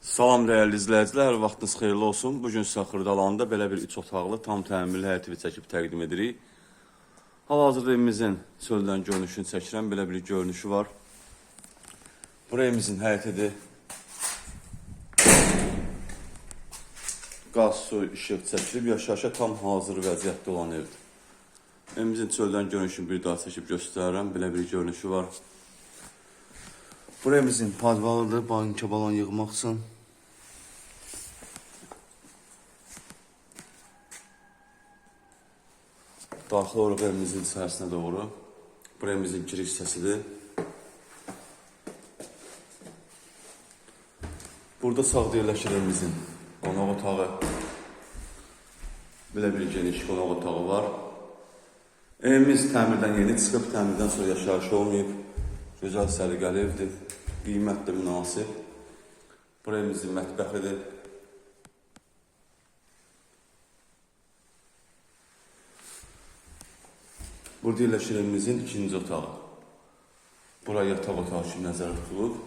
Salam dəyərli izləyicilər, vaxtınız xeyirli olsun. Bu gün sizə Xırdalanda belə bir 3 otaqlı, tam təmirli həyəti çəkib təqdim edirik. Hal-hazırda evimizin çöldən görünüşünü çəkirəm. Belə bir görünüşü var. Bura evimizin həyətidir. Qaz, su, işıq çəkilib, yaşayışa tam hazır vəziyyətdə olan evdir. Evimizin çöldən görünüşünü bir daha çəkib göstərirəm. Belə bir görünüşü var. Burayımızın padvalıdır, banka balon yığmaq üçün. Daxil oluruq evimizin içərisinə doğru. Burayımızın giriş hissəsidir. Burada sağda yerləşir evimizin qonaq otağı. Belə bir geniş qonaq otağı var. Evimiz təmirdən yeni çıxıb, təmirdən sonra yaşayış olmayıb. Gözəl səliqəli evdir. Qiymət də münasib. Bura evimizin mətbəxidir. Burada yerləşir ikinci otağı. Bura yataq otağı kimi nəzərdə tutulub.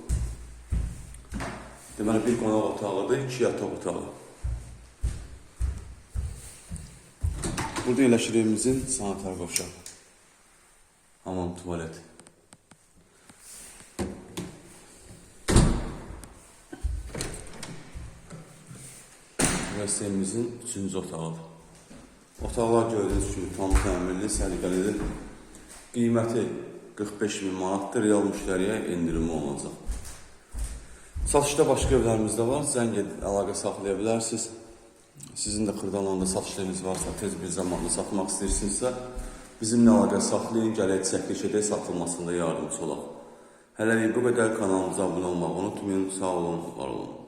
Deməli bir qonaq otağıdır, iki yataq otağı. Burada yerləşir evimizin sanitar qovşağı. Hamam tuvalet. Mesleğimizin üçüncü otağıdır. Otaqlar gördüyünüz kimi tam təmirli, səliqəlidir. Qiyməti 45 min manatdır, real müştəriyə endirimi olacaq. Satışda başqa evlərimiz də var, zəng edib əlaqə saxlaya bilərsiniz. Sizin də Xırdalanda satışlarınız varsa, tez bir zamanda satmaq istəyirsinizsə, bizimlə əlaqə saxlayın, gələk çəkiliş edək, satılmasında yardımcı olaq. Hələlik bu qədər kanalımıza abunə olmağı unutmayın. Sağ olun, var olun.